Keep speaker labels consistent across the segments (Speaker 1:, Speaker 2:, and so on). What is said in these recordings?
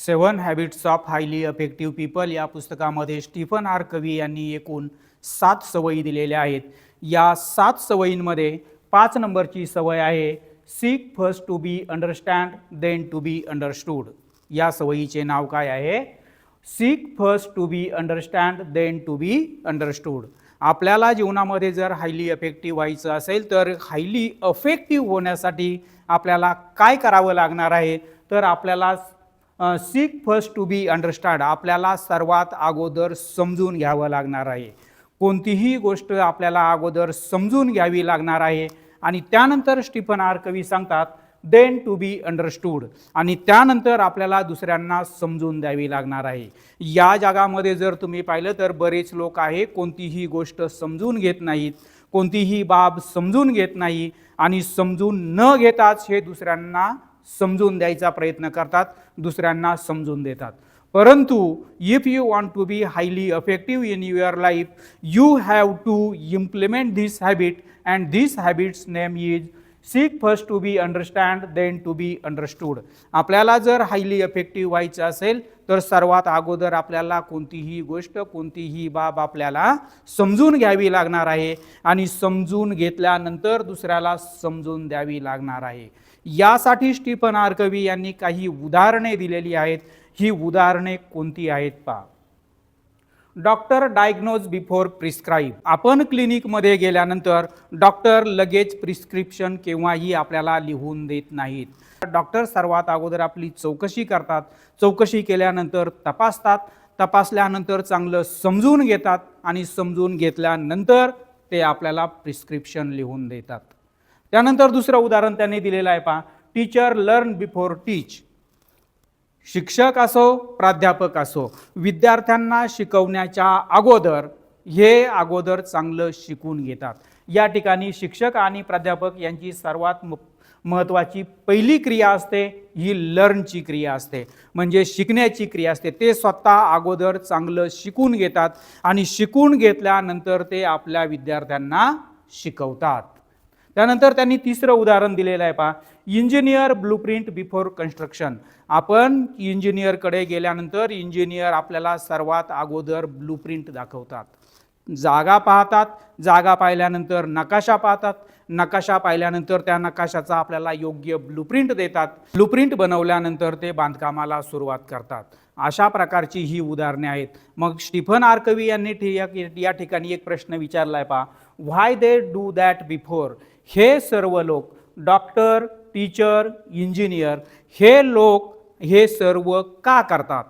Speaker 1: Seven habits of highly effective people या पुस्तकामध्ये Stephen R कवी यांनी एकूण सात सवयी दिलेल्या आहेत. या सात सवयींमध्ये पाच नंबरची सवय आहे seek first to be understand then to be understood या सवयीचे नाव काय आहे? Seek first to be understand then to be understood आपल्याला जीवनामध्ये जर हायली अफेक्टिव्ह व्हायचं असेल तर हायली अफेक्टिव्ह होण्यासाठी आपल्याला काय करावं लागणार आहे? तर आपल्याला seek first to be understand आपल्याला सर्वात अगोदर समजून घ्यावं लागणार आहे. कोणतीही गोष्ट आपल्याला अगोदर समजून घ्यावी लागणार आहे. आणि त्यानंतर स्टीफन आर कवी सांगतात देन टू बी अंडरस्टूड आणि त्यानंतर आपल्याला दुसऱ्यांना समजून द्यावी लागणार आहे. या जगामध्ये जर तुम्ही पाहिलं तर बरेच लोक आहे कोणतीही गोष्ट समजून घेत नाहीत कोणतीही बाब समजून घेत नाही. आणि समजून न घेताच हे दुसऱ्यांना समजून द्यायचा प्रयत्न करतात दुसऱ्यांना समजून देतात. परंतु if you want to be highly effective in your life you have to implement this habit and this habits name is seek first to be understand then to be understood आपल्याला जर हायली इफेक्टिव्ह व्हायचं असेल तर सर्वात अगोदर आपल्याला कोणतीही गोष्ट कोणतीही बाब आपल्याला समजून घ्यावी लागणार आहे आणि समजून घेतल्यानंतर दुसऱ्याला समजून द्यावी लागणार आहे. यासाठी स्टीफन आरकवी यांनी काही उदाहरणे दिलेली आहेत. ही उदाहरणे कोणती आहेत पहा. Doctor diagnose before prescribe. आपण क्लिनिकमध्ये गेल्यानंतर डॉक्टर लगेच प्रिस्क्रिप्शन केव्हाही आपल्याला लिहून देत नाहीत. डॉक्टर सर्वात अगोदर आपली चौकशी करतात. चौकशी केल्यानंतर तपासतात. तपासल्यानंतर चांगलं समजून घेतात आणि समजून घेतल्यानंतर ते आपल्याला प्रिस्क्रिप्शन लिहून देतात. त्यानंतर दुसरं उदाहरण त्यांनी दिलेलं आहे पहा. टीचर लर्न बिफोर टीच शिक्षक असो प्राध्यापक असो विद्यार्थ्यांना शिकवण्याच्या अगोदर हे अगोदर चांगलं शिकून घेतात. या ठिकाणी शिक्षक आणि प्राध्यापक यांची सर्वात महत्त्वाची पहिली क्रिया असते ही लर्नची क्रिया असते. म्हणजे शिकण्याची क्रिया असते. ते स्वतः अगोदर चांगलं शिकून घेतात आणि शिकून घेतल्यानंतर ते आपल्या विद्यार्थ्यांना शिकवतात. त्यानंतर त्यांनी तिसरं उदाहरण दिलेलं आहे पहा. Engineer blueprint before construction. आपण इंजिनियरकडे गेल्यानंतर इंजिनियर आपल्याला सर्वात अगोदर ब्लूप्रिंट दाखवतात. जागा पाहतात जागा पाहिल्यानंतर नकाशा पाहतात नकाशा पाहिल्यानंतर त्या नकाशाचा आपल्याला योग्य ब्लूप्रिंट देतात. ब्लूप्रिंट बनवल्यानंतर ते बांधकामाला सुरुवात करतात. अशा प्रकारची ही उदाहरणे आहेत. मग स्टीफन आर्कवी यांनी या- या ठिकाणी एक प्रश्न विचारला आहे पहा. Why they do that before हे सर्व लोक डॉक्टर टीचर इंजिनियर हे लोक हे सर्व का करतात?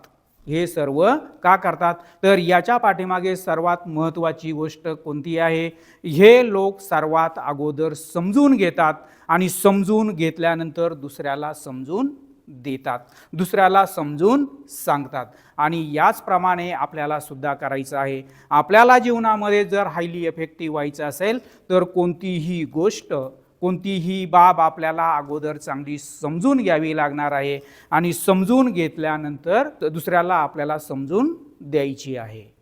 Speaker 1: हे सर्व का करतात? तर याच्या पाठीमागे सर्वात महत्त्वाची गोष्ट कोणती आहे? हे लोक सर्वात अगोदर समजून घेतात आणि समजून घेतल्यानंतर दुसऱ्याला समजून देतात दुसऱ्याला समजून सांगतात. आणि याचप्रमाणे आपल्याला सुद्धा करायचं आहे. आपल्याला जीवनामध्ये जर हायली इफेक्टिव्ह व्हायचं असेल तर कोणतीही गोष्ट कोणतीही बाब आपल्याला अगोदर चांगली समजून घ्यावी लागणार आहे आणि समजून घेतल्यानंतर दुसऱ्याला आपल्याला समजून द्यायची आहे.